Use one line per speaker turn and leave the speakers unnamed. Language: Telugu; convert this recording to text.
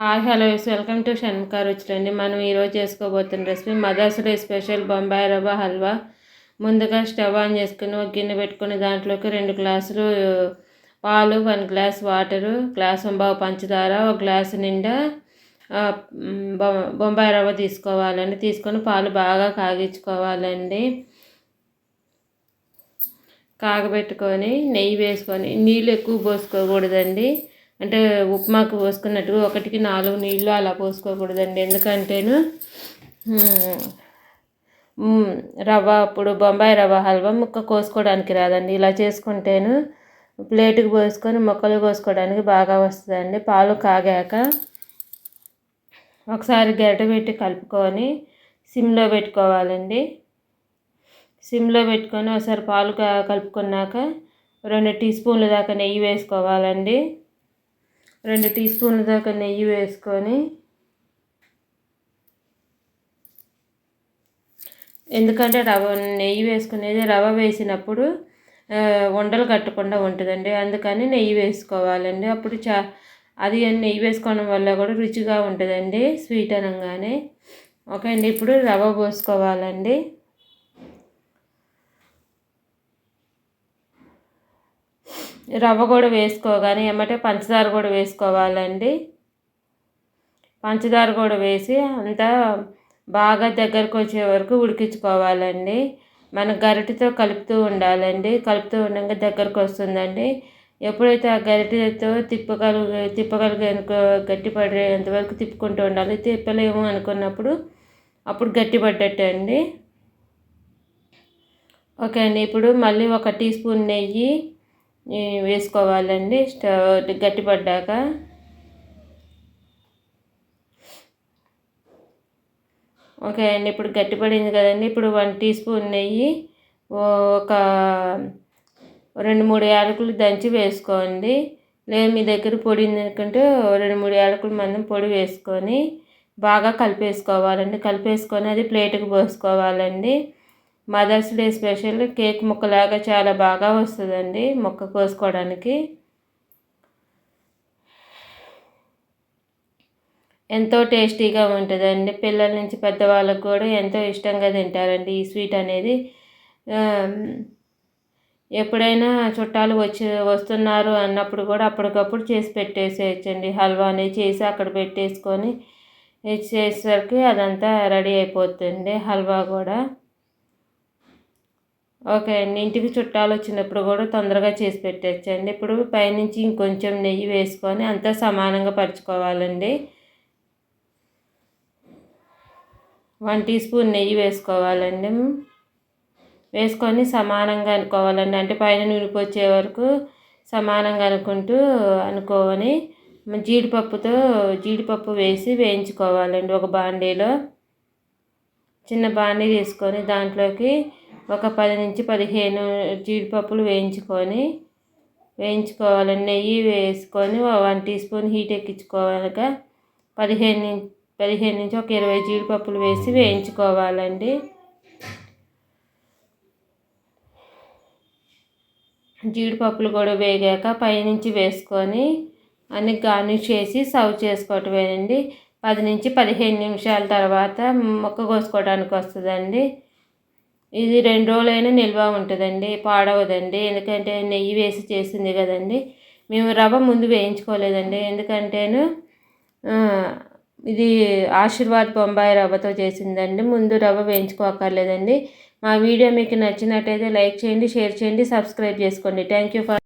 హాయ్ హలో వెల్కమ్ టు షణ్ముఖారు రుచులండి మనం ఈరోజు చేసుకోబోతున్న recipe mothers day special Bombay రవ్వ హల్వా. ముందుగా స్టవ్ ఆన్ చేసుకుని ఒక గిన్నె పెట్టుకుని దాంట్లోకి రెండు గ్లాసులు పాలు వన్ గ్లాస్ వాటరు గ్లాస్ బావు పంచదార ఒక గ్లాసు నిండా బొంబాయి రవ్వ తీసుకోవాలండి. తీసుకొని పాలు బాగా కాగించుకోవాలండి. కాగబెట్టుకొని నెయ్యి వేసుకొని నీళ్ళు ఎక్కువ పోసుకోకూడదండి. అంటే ఉప్మాకు పోసుకున్నట్టు ఒకటికి నాలుగు నీళ్ళు అలా పోసుకోకూడదండి. ఎందుకంటేను రవ్వ అప్పుడు బొంబాయి రవ్వ హల్వా ముక్క కోసుకోవడానికి రాదండి. ఇలా చేసుకుంటేను ప్లేట్కి పోసుకొని మొక్కలు కోసుకోవడానికి బాగా వస్తుందండి. పాలు కాగాక ఒకసారి గరిట పెట్టి కలుపుకొని సిమ్లో పెట్టుకోవాలండి. సిమ్లో పెట్టుకొని ఒకసారి పాలు కలుపుకున్నాక రెండు టీ స్పూన్ల దాకా నెయ్యి వేసుకోవాలండి. రెండు టీ స్పూన్ల దాకా నెయ్యి వేసుకొని ఎందుకంటే రవ నెయ్యి వేసుకునేది రవ వేసినప్పుడు ఉండలు కట్టకుండా ఉంటుందండి. అందుకని నెయ్యి వేసుకోవాలండి. అప్పుడు చా అది నెయ్యి వేసుకోవడం వల్ల కూడా రుచిగా ఉంటుందండి స్వీట్ అనగానే. ఓకే అండి ఇప్పుడు రవ పోసుకోవాలండి. రవ్వ కూడా వేసుకోగానే ఏమంటే పంచదార కూడా వేసుకోవాలండి. పంచదార కూడా వేసి అంతా బాగా దగ్గరకు వచ్చే వరకు ఉడికించుకోవాలండి. మన గరిటెతో కలుపుతూ ఉండాలండి. కలుపుతూ ఉండగా దగ్గరకు వస్తుందండి. ఎప్పుడైతే ఆ గరిటెతో తిప్పగలిగే తిప్పగలిగే గట్టి పడేంతవరకు తిప్పుకుంటూ ఉండాలి. తిప్పలేము అనుకున్నప్పుడు అప్పుడు గట్టిపడ్డట్టు అండి ఓకే అండి. ఇప్పుడు మళ్ళీ ఒక టీ స్పూన్ నెయ్యి వేసుకోవాలండి. స్టవ్ గట్టిపడ్డాక. ఓకే అండి ఇప్పుడు గట్టిపడింది కదండి. ఇప్పుడు వన్ టీ స్పూన్ నెయ్యి ఒక రెండు మూడు యాలకులు దంచి వేసుకోండి. లేదు మీ దగ్గర పొడి ఎందుకంటే రెండు మూడు యాలకులు మందం పొడి వేసుకొని బాగా కలిపేసుకోవాలండి. కలిపేసుకొని అది ప్లేట్కి పోసుకోవాలండి. మదర్స్ డే స్పెషల్ కేక్ ముక్కలాగా చాలా బాగా వస్తుందండి ముక్క కోసుకోవడానికి. ఎంతో టేస్టీగా ఉంటుందండి. పిల్లల నుంచి పెద్దవాళ్ళకు కూడా ఎంతో ఇష్టంగా తింటారండి ఈ స్వీట్ అనేది. ఎప్పుడైనా చుట్టాలు వచ్చి వస్తున్నారు అన్నప్పుడు కూడా అప్పటికప్పుడు చేసి పెట్టేసేయచ్చండి. హల్వా అనేది చేసి అక్కడ పెట్టేసుకొని చేసేసరికి అదంతా రెడీ అయిపోతుంది హల్వా కూడా. ఓకే అండి. ఇంటికి చుట్టాలు వచ్చినప్పుడు కూడా తొందరగా చేసి పెట్టచ్చండి. ఇప్పుడు పైనుంచి ఇంకొంచెం నెయ్యి వేసుకొని అంతా సమానంగా పరుచుకోవాలండి. వన్ టీ స్పూన్ నెయ్యి వేసుకోవాలండి. వేసుకొని సమానంగా అనుకోవాలండి. అంటే పైన నునిపి వచ్చే వరకు సమానంగా అనుకుంటూ అనుకోని జీడిపప్పుతో జీడిపప్పు వేసి వేయించుకోవాలండి ఒక బాండీలో. చిన్న బాండీ తీసుకొని దాంట్లోకి ఒక పది నుంచి పదిహేను జీడిపప్పులు వేయించుకొని వేయించుకోవాలి. నెయ్యి వేసుకొని వన్ టీ స్పూన్ హీట్ ఎక్కించుకోవాలక పదిహేను పదిహేను నుంచి ఒక ఇరవై జీడిపప్పులు వేసి వేయించుకోవాలండి. జీడిపప్పులు కూడా వేగాక పైనుంచి వేసుకొని అన్ని గార్నిష్ చేసి సర్వ్ చేసుకోవటమేనండి. పది నుంచి పదిహేను నిమిషాల తర్వాత మొక్క కోసుకోవడానికి వస్తుందండి. ఇది రెండు రోజులైనా నిల్వ ఉంటుందండి పాడవదండి. ఎందుకంటే నెయ్యి వేసి చేసింది కదండి. మేము రవ్వ ముందు వేయించుకోలేదండి. ఎందుకంటేను ఇది ఆశీర్వాద్ బొంబాయి రవ్వతో చేసిందండి. ముందు రవ్వ వేయించుకోకర్లేదండి మా వీడియో మీకు నచ్చినట్టయితే లైక్ చేయండి షేర్ చేయండి సబ్స్క్రైబ్ చేసుకోండి. Thank you for